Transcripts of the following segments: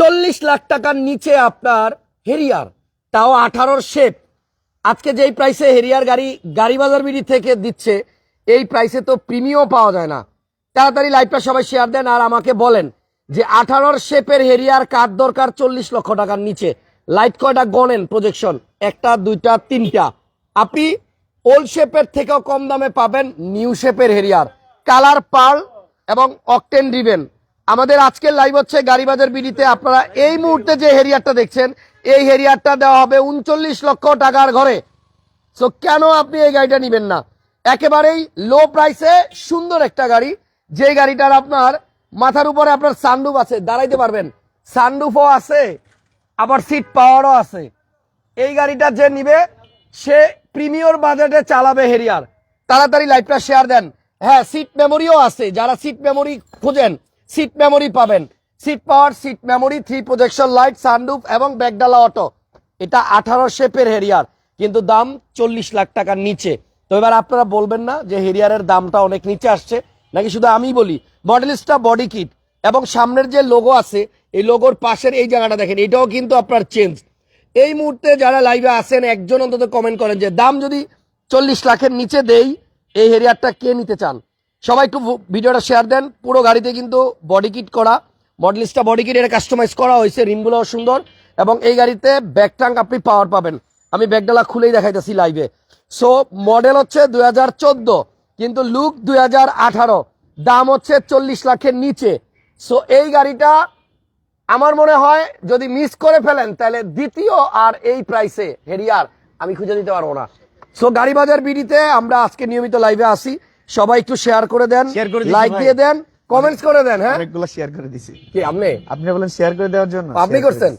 চল্লিশ লাখ টাকার নিচে আপনার হেরিয়ার, তাও আঠারোর শেপ আজকে যেই প্রাইসে হেরিয়ার গাড়ি গাড়ি বাজার বিড়ি থেকে দিচ্ছে, এই প্রাইসে তো প্রিমিয়াম পাওয়া যায় না। তাড়াতাড়ি লাইভটা সবাই শেয়ার দেন আর আমাকে বলেন যে আঠারোর শেপের হেরিয়ার কার দরকার চল্লিশ লক্ষ টাকার নিচে। লাইট কয়টা গনেন প্রজেকশন একটা, দুইটা, তিনটা। আপনি ওল্ড শেপের থেকেও কম দামে পাবেন নিউ শেপের হেরিয়ার। কালার পার্ল এবং অকটেন ড্রিভেন আমাদের আজকের লাইভ হচ্ছে গাড়িবাজার বিডিতে। আপনারা এই মুহূর্তে যে হেরিয়ারটা দেখছেন, এই হেরিয়ারটা দেওয়া হবে উনচল্লিশ লক্ষ টাকার ঘরে। সো কেন আপনি এই গাড়িটা নেবেন না? একেবারেই লো প্রাইসে সুন্দর একটা গাড়ি, যে গাড়িটার আপনার মাথার উপরে আপনার সানরুফ আছে। দাঁড়াইতে পারবেন। সানরুফও আছে, আবার সিট পাওয়ারও আছে। এই গাড়িটা যে নিবে, সে প্রিমিয়র বাজেটে চালাবে হেরিয়ার। তাড়াতাড়ি লাইভটা শেয়ার দেন। হ্যাঁ সিট মেমোরিও আছে। যারা সিট মেমোরি খোঁজেন সিট মেমোরি পাবেন। Seat power seat memory three projection light sunroof এবং ব্যাকডালা অটো এটা আঠারো শেপের হেরিয়ার কিন্তু দাম চল্লিশ লাখ টাকার নিচে। তো এবার আপনারা বলবেন না যে হেরিয়ারের দামটা অনেক নিচে আসছে, নাকি শুধু আমি বলি মডেলিস্টটা বডি কিট এবং সামনের যে লোগো আছে, এই লোগোর পাশের এই জায়গাটা দেখেন, এটাও কিন্তু আপনার চেঞ্জ এই মুহূর্তে যারা লাইভে আসেন একজন অন্তত কমেন্ট করেন যে, দাম যদি চল্লিশ লাখের নিচে দেই, এই হেরিয়ারটা কে নিতে চান? সবাই একটু ভিডিওটা শেয়ার দেন। পুরো গাড়িতে কিন্তু বডি কিট করা। মডেলিস্টটা বডি কিট এটা কাস্টমাইজ করা হয়েছে। রিমগুলোও সুন্দর। এবং এই গাড়িতে ব্যাক ট্যাঙ্ক আপনি পাওয়ার পাবেন। আমি ব্যাগডালা খুলেই দেখাইতেছি লাইভে সো মডেল হচ্ছে দু হাজার চোদ্দ, কিন্তু লুক দু হাজার আঠারো। দাম হচ্ছে চল্লিশ লাখের নিচে। সো এই গাড়িটা আমার মনে হয় যদি মিস করে ফেলেন, তাহলে দ্বিতীয় আর এই প্রাইসে হেরিয়ার, আমি খুঁজে দিতে পারব না। সো গাড়ি বাজার বিডিতে আমরা আজকে নিয়মিত লাইভে আসি সবাই একটু শেয়ার করে দেন লাইক দিয়ে দেন কমেন্টস করে দেন হ্যাঁ? অনেকগুলো শেয়ার করে দিছি। কি আপনি? আপনি বলেন শেয়ার করে দেওয়ার জন্য আপনি করছেন?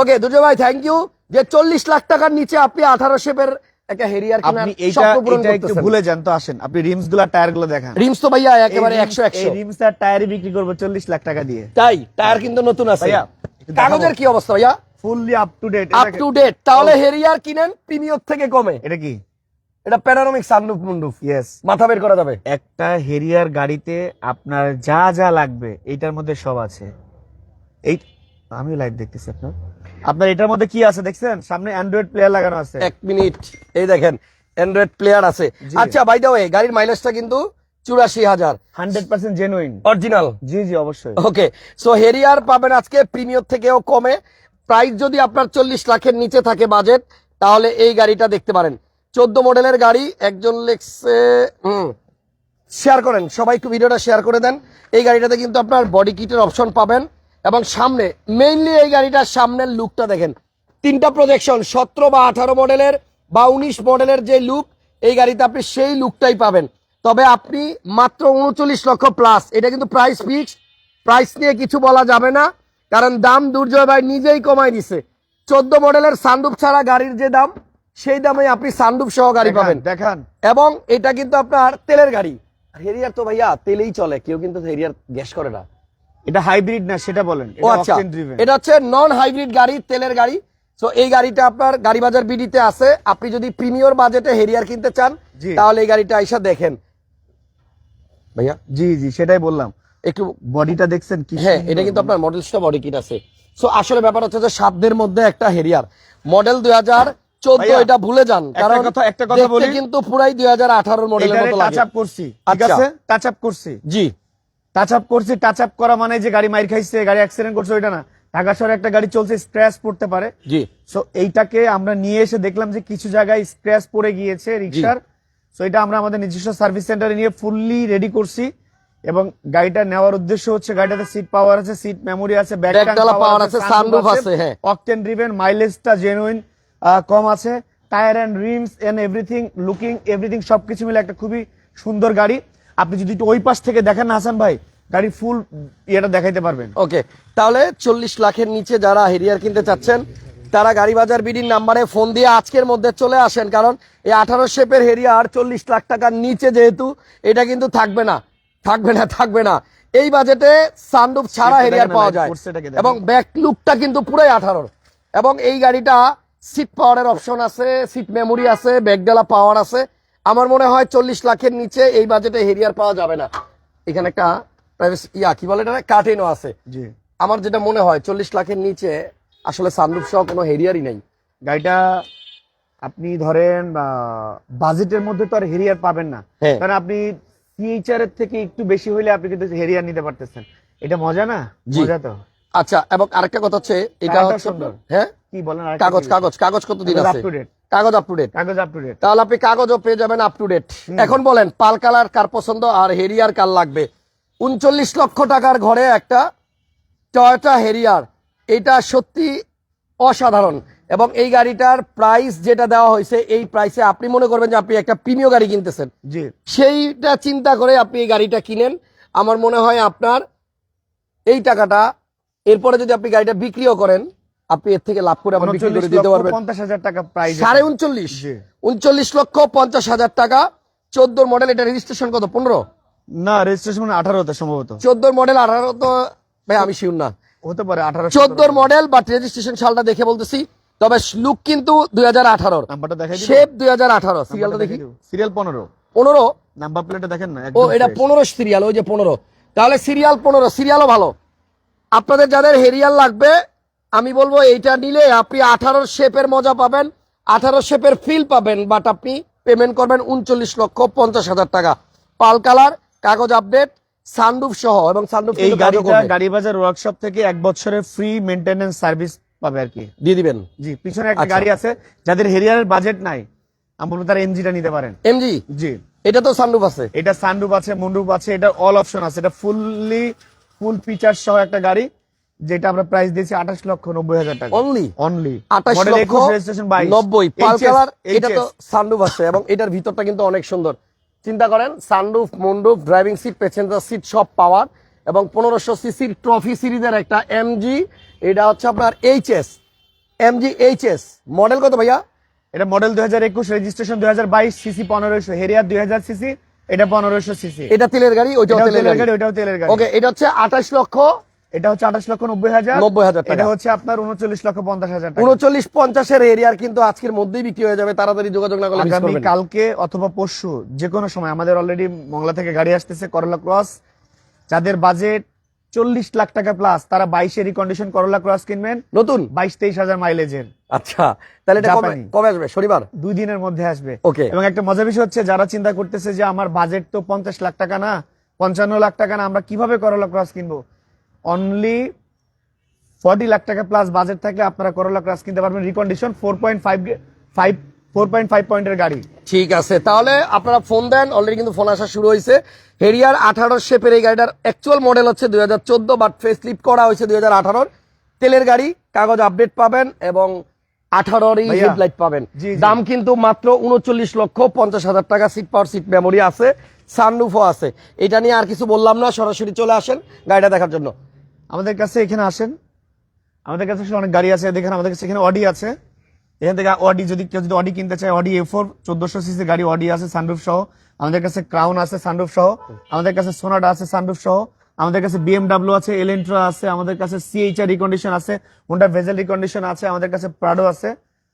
ওকে দুজো ভাই থ্যাংক ইউ যে চল্লিশ লাখ টাকার নিচে আপনি আঠারো শেপের একটা হেরিয়ার আপনি এইটা এটা একটু ভুলে যান তো আসেন। আপনি রিমসগুলা টায়ারগুলো দেখান। রিমস তো ভাইয়া একেবারে একশো একশো। রিমস আর টায়ারই বিক্রি করব চল্লিশ লাখ টাকা দিয়ে। তাই? টায়ার কিন্তু নতুন আছে। ভাইয়া, কাগজের কি অবস্থা ভাইয়া? Fully up to date up to date তাহলে হেরিয়ার কিনেন প্রিমিয়র থেকে কমে। এটা কি? এটা প্যানারোমিক সানরুফ মুন্ডুফ ইয়েস মাথা বের করা যাবে। একটা হেরিয়ার গাড়িতে আপনার যা যা লাগবে এইটার মধ্যে সব আছে। এই আমি লাইভ দেখতেছি আপনার। আপনার এটার মধ্যে কি আছে দেখছেন? সামনে অ্যান্ড্রয়েড প্লেয়ার লাগানো আছে। এক মিনিট। এই দেখেন অ্যান্ড্রয়েড প্লেয়ার আছে। আচ্ছা বাই দ্য ওয়ে গাড়ির মাইলেজটা কিন্তু চুরাশি হাজার। হান্ড্রেড পার্সেন্ট জেনুইন অরিজিনাল জি জি অবশ্যই। ওকে সো হেরিয়ার পাবেন আজকে প্রিমিয়র থেকেও কমে। প্রাইস যদি আপনার চল্লিশ লাখের নিচে থাকে বাজেট তাহলে এই গাড়িটা দেখতে পারেন। চোদ্দ মডেলের গাড়ি একজন লেখছে, হুম শেয়ার করেন, সবাই একটু ভিডিওটা শেয়ার করে দেন। এই গাড়িটাতে কিন্তু আপনার বডি কিটের অপশন পাবেন এবং সামনে মেইনলি এই গাড়িটার সামনের লুকটা দেখেন। তিনটা প্রজেকশন সতেরো বা আঠারো মডেলের বা উনিশ মডেলের যে লুক এই গাড়িতে আপনি সেই লুকটাই পাবেন। তবে আপনি মাত্র উনচল্লিশ লক্ষ প্লাস এটা কিন্তু প্রাইস ফিক্স প্রাইস নিয়ে কিছু বলা যাবে না, কারণ দাম দুর্জয় ভাই নিজেই কমাই দিছে। চোদ্দ মডেলের সানরুফ ছাড়া গাড়ির যে দাম সেই দামে আপনি সানরুফ সহ গাড়ি পাবেন। দেখান। এবং এটা কিন্তু আপনার তেলের গাড়ি। হেরিয়ার তো ভাইয়া তেলেই চলে কেউ কিন্তু হেরিয়ার গ্যাস করে না। এটা হাইব্রিড না সেটা বলেন ও আচ্ছা এটা হচ্ছে নন হাইব্রিড গাড়ি তেলের গাড়ি। সো এই গাড়িটা আপনার গাড়ি বাজার বিডিতে আছে। আপনি যদি প্রিমিয়র বাজেটে হেরিয়ার কিনতে চান তাহলে এই গাড়িটা আইসা দেখেন। ভাইয়া? জি জি সেটাই বললাম। একটু বডিটা দেখছেন কি হ্যাঁ এটা কিন্তু আপনার মডেলসটা বডি কিট আছে। সো আসলে ব্যাপার হচ্ছে যে সাতদের মধ্যে একটা হেরিয়ার। মডেল দুই হাজার চোদ্দ এটা ভুলে যান কারণ কথা- একটা কথা বলি। কিন্তু পুরাই দুই হাজার আঠারোর মডেলের মতো টাচ আপ করছি ঠিক আচ্ছা। আছে? টাচ আপ করছি। জি। টাচ আপ করছি টাচ আপ করা মানে যে গাড়ি মাইর খাইছে গাড়ি অ্যাক্সিডেন্ট করছে ওইটা না। ঢাকা শহরে একটা গাড়ি চলছে স্ক্র্যাচ পড়তে পারে। জি। সো এইটাকে আমরা নিয়ে এসে দেখলাম যে কিছু জায়গায় স্ক্র্যাচ পড়ে গিয়েছে রিক্সার সো এটা আমরা আমাদের নিজস্ব সার্ভিস সেন্টারে নিয়ে ফুললি রেডি করছি। এবং গাড়িটা নেওয়ার উদ্দেশ্য হচ্ছে গাড়িটাতে সিট পাওয়ার আছে সিট মেমোরি আছে ব্যাক power আছে, sunroof আছে, হ্যাঁ। অকটেন ড্রিভেন মাইলেজটা জেনুইন কম আছে। Tyre and rims and everything looking everything সবকিছু মিলে একটা খুবই সুন্দর গাড়ি। আপনি যদি একটু ওই পাশ থেকে দেখেন না হাসান ভাই গাড়ি ফুল ইয়েটা দেখাইতে পারবেন। ওকে তাহলে চল্লিশ লাখের নিচে যারা হেরিয়ার কিনতে চাচ্ছেন তারা গাড়ি বাজার বিডির নাম্বারে ফোন দিয়ে আজকের মধ্যে চলে আসেন কারণ এই আঠারো শেপের হেরিয়ার চল্লিশ লাখ টাকার নিচে যেহেতু এটা কিন্তু থাকবে না থাকবে না থাকবে না। এই বাজেটে সানরুফ ছাড়া হেরিয়ার পাওয়া যায়। এবং ব্যাক লুকটা কিন্তু পুরাই আঠারোর। এবং এই গাড়িটা সিট পাওয়ারের অপশন আছে সিট মেমোরি আছে ব্যাকডালা পাওয়ার আছে। আমার মনে হয় চল্লিশ লাখের নিচে এই বাজেটে হেরিয়ার পাওয়া যাবে না। এখানে একটা ইয়া কি বলে এটা কার্টেনও আছে। জি। আমার যেটা মনে হয় চল্লিশ লাখের নিচে আসলে সানরুফ সহ কোনো হেরিয়ারই নাই। গাড়িটা আপনি ধরেন বাজেটের মধ্যে তো আর হেরিয়ার পাবেন না। হ্যাঁ। কারণ আপনি সিএইচআর এর থেকে একটু বেশি হলে আপনি কিন্তু হেরিয়ার নিতে পারতেছেন। এটা মজা না। মজা তো? আচ্ছা এবং আরেকটা কথা হচ্ছে এটা হচ্ছে সুন্দর। হ্যাঁ? কি বলেন কাগজ কাগজ কাগজ কত দিন আছে। কাগজ আপ টু ডেট কাগজ আপ টু ডেট তাহলে আপনি কাগজও পেয়ে যাবেন আপ টু ডেট এখন বলেন পাল কালার কার পছন্দ আর হেরিয়ার কার লাগবে? উনচল্লিশ লক্ষ টাকার ঘরে একটা টয়োটা হেরিয়ার এটা সত্যি অসাধারণ। এবং এই গাড়িটার প্রাইস যেটা দেওয়া হয়েছে এই প্রাইসে আপনি মনে করবেন যে আপনি একটা প্রিমিয় গাড়ি কিনতেছেন। জি। সেইটা চিন্তা করে আপনি এই গাড়িটা কিনেন। আমার মনে হয় আপনার এই টাকাটা এরপরে যদি আপনি গাড়িটা বিক্রিও করেন আপনি এর থেকে লাভ করে আবার বিক্রি করে দিতে পারবেন। পঞ্চাশ হাজার টাকা প্রাইস সাড়ে উনচল্লিশ। উনচল্লিশ লক্ষ পঞ্চাশ হাজার টাকা। চোদ্দ মডেল এটা রেজিস্ট্রেশন কত? পনেরো? না রেজিস্ট্রেশন আঠারোতে সম্ভবত। চোদ্দোর মডেল আঠারো তো ভাই আমি শিউর না। হতে পারে আঠারো চোদ্দোর মডেল বাট রেজিস্ট্রেশন সালটা দেখে বলতেছি। তবে লুক কিন্তু দুই হাজার আঠারোর। শেপ দুই হাজার আঠারো। সিরিয়ালটা দেখি। সিরিয়াল পনেরো। পনেরো? নাম্বার প্লেটটা দেখেন না ও এটা পনেরো সিরিয়াল ওই যে পনেরো। তাহলে সিরিয়াল পনেরো সিরিয়ালও ভালো। আপনাদের যাদের হেরিয়াল লাগবে আমি বলব এইটা নিলে আপনি আঠারো শেপের মজা পাবেন আঠারো শেপের ফিল পাবেন বাট আপনি পেমেন্ট করবেন উনচল্লিশ লক্ষ পঞ্চাশ হাজার টাকা। পাল কালার কাগজ আপডেট সানরুফ সহ এবং সানরুফ এই গাড়িটা গাড়ি বাজার ওয়ার্কশপ থেকে এক বছরের ফ্রি মেইনটেনেন্স সার্ভিস পাবে আর কি। দিয়ে দিবেন। জি পিছনে একটা আচ্ছা। গাড়ি আছে যাদের হেরিয়ারের বাজেট নাই আমি বলব তারা এমজিটা নিতে পারেন। এমজি জি। এটা তো সানরুফ আছে। এটা সানরুফ আছে মুন্ডুপ আছে এটা অল অপশন আছে এটা ফুললি ফুল ফিচার সহ একটা গাড়ি। যেটা আমরা প্রাইস দিয়েছি আঠাশ লক্ষ নব্বই হাজার টাকা। অনলি অনলি আঠাশ লক্ষ রেজিস্ট্রেশন নব্বই। পাল কালার এটা তো সানরুফ আছে এবং এটার ভিতরটা কিন্তু অনেক সুন্দর। চিন্তা করেন সানরুফ মন্ডুফ ড্রাইভিং সিট প্যাসেঞ্জার সিট সব পাওয়ার এবং পনেরোশো সিসির ট্রফি সিরিজের একটা এমজি এটা হচ্ছে আপনার এইচএস এমজি এইচএস মডেল কত ভাইয়া? এটা মডেল দুই হাজার একুশ রেজিস্ট্রেশন দুই হাজার বাইশ সিসি পনেরোশো হেরিয়ার দুই হাজার সিসি এটা পনেরোশো সিসি এটা তেলের গাড়ি ওইটাও তেলের গাড়ি। ওটাও তেলের গাড়ি। ওকে এটা হচ্ছে আঠাশ লক্ষ এটা হচ্ছে আঠাশ লক্ষ নব্বই হাজার। 90,000 টাকা। এটা হচ্ছে আপনার উনচল্লিশ লক্ষ পঞ্চাশ হাজার উনচল্লিশ পঞ্চাশের এরিয়ার কিন্তু আজকের মধ্যেই বিক্রি হয়ে যাবে। তাড়াতাড়ি যোগাযোগ না করলে আগামী কালকে অথবা পরশু যে কোনো সময় আমাদের অলরেডি মংলা থেকে গাড়ি আসতেছে করলা ক্রস যাদের বাজেট চল্লিশ লাখ টাকা প্লাস তারা বাইশে রিকন্ডিশন করলা ক্রস কিনবেন। নতুন? বাইশ তেইশ হাজার মাইলেজের আচ্ছা তাহলে এটা কবে আসবে? শনিবার? দুই দিনের মধ্যে আসবে। Okay. এবং একটা মজার বিষয় হচ্ছে যারা চিন্তা করতেছে যে আমার বাজেট তো পঞ্চাশ লাখ টাকা না পঞ্চান্ন লাখ টাকা না আমরা কীভাবে করলা ক্রস কিনবো? অনলি ফর্টি লাখ টাকা প্লাস বাজেট থাকলে আপনারা করলা ক্রস কিনতে পারবেন। Recondition four point five five four point five পয়েন্টের গাড়ি। ঠিক আছে তাহলে আপনারা ফোন দেন অলরেডি কিন্তু ফোন আসা শুরু হয়েছে। হেরিয়ার আঠারো শেপের এই গাড়িটার অ্যাকচুয়াল মডেল হচ্ছে দুই হাজার চোদ্দ বাট ফেস লিফট করা হয়েছে দুই হাজার আঠারোর। তেলের গাড়ি কাগজ আপডেট পাবেন এবং আঠারোরই হেডলাইট পাবেন। দাম কিন্তু মাত্র উনচল্লিশ লক্ষ পঞ্চাশ হাজার টাকা সিট পাওয়ার সিট মেমোরি আছে সানরুফও আছে। এটা নিয়ে আর কিছু বললাম না সরাসরি চলে আসেন গাড়িটা দেখার জন্য। আমাদের কাছে এখানে আসেন আমাদের কাছে অনেক গাড়ি আছে দেখেন আমাদের কাছে এখানে অডি আছে এখান থেকে অডি যদি কেউ যদি অডি কিনতে চায় অডি এ ফোর চোদ্দশো সিসি গাড়ি অডি আছে সানরুফ সহ আমাদের কাছে ক্রাউন আছে সানরুফ সহ আমাদের কাছে সোনাডা আছে সানরুফ সহ আমাদের কাছে বিএমডাব্লিউ আছে এলেন্ট্রা আছে আমাদের কাছে সিএইচআর রিকন্ডিশন আছে হোন্ডা ভেজেল রিকন্ডিশন আছে আমাদের কাছে প্রাডো আছে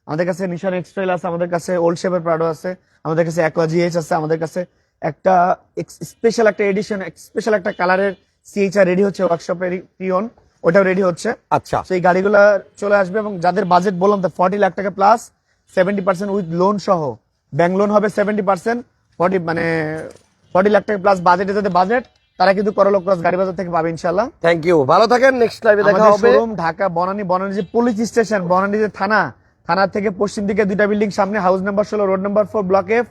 আমাদের কাছে নিশান এক্সট্রেল আছে আমাদের কাছে ওল্ড শেপের প্রাডো আছে আমাদের কাছে অ্যাকোয়া জিএইচ আছে আমাদের কাছে একটা স্পেশাল একটা এডিশন স্পেশাল একটা কালারের সিএইচআর রেডি হচ্ছে ওয়ার্কশপের পিওন ওটাও রেডি হচ্ছে। আচ্ছা। সেই গাড়িগুলো চলে আসবে এবং যাদের বাজেট বললাম তো ফর্টি লাখ টাকা plus seventy percent with loan সহ। ব্যাংক লোন হবে সেভেন্টি পার্সেন্ট ফর্টি মানে ফর্টি লাখ টাকা প্লাস বাজেটে যাদের বাজেট তারা কিন্তু করল ক্রস গাড়ি বাজার থেকে পাবে ইনশাল্লাহ থ্যাংক ইউ ভালো থাকেন নেক্সট লাইভে দেখা হবে। শোরুম ঢাকা বনানী বনানী যে পুলিশ স্টেশন বনানী যে থানা থানা থেকে পশ্চিম দিকে দুইটা বিল্ডিং সামনে হাউস নাম্বার ষোলো road number four block F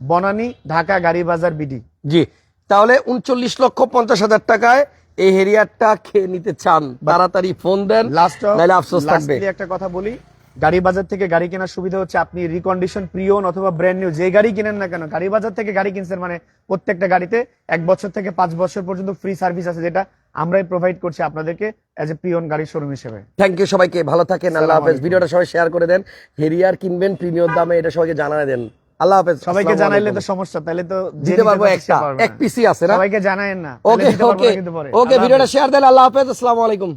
Banani Dhaka Gari Bazar BD জি। তাহলে উনচল্লিশ লক্ষ পঞ্চাশ হাজার টাকায় এই হেরিয়ারটা খেয়ে নিতে চান। তাড়াতাড়ি ফোন দেন নাহলে আফসোস থাকবে। একটা কথা বলি গাড়ি বাজার থেকে গাড়ি কেনার সুবিধা হচ্ছে আপনি রিকন্ডিশন প্রিয়ন অথবা ব্র্যান্ড নিউ যে গাড়ি কিনেন না কেন গাড়ি বাজার থেকে গাড়ি কিনছেন মানে প্রত্যেকটা গাড়িতে এক বছর থেকে পাঁচ বছর পর্যন্ত ফ্রি সার্ভিস আছে যেটা আমরাই প্রোভাইড করছি আপনাদেরকে এজ এ প্রিয়ন গাড়ি শোরুম হিসেবে। থ্যাংক ইউ সবাইকে ভালো থাকেন আল্লাহ হাফেজ। ভিডিওটা সবাই শেয়ার করে দেন। হেরিয়ার কিনবেন প্রিমিয়াম দামে এটা সবাইকে জানায় দেন। আল্লাহ হাফেজ সবাইকে জানাইলে তো সমস্যা তাহলে তো দিতে পারব একটা এক। পিসি আছে না সবাইকে জানায়েন না ওকে ওকে। ওকে ভিডিওটা শেয়ার দিলে আল্লাহ হাফেজ আসসালামু আলাইকুম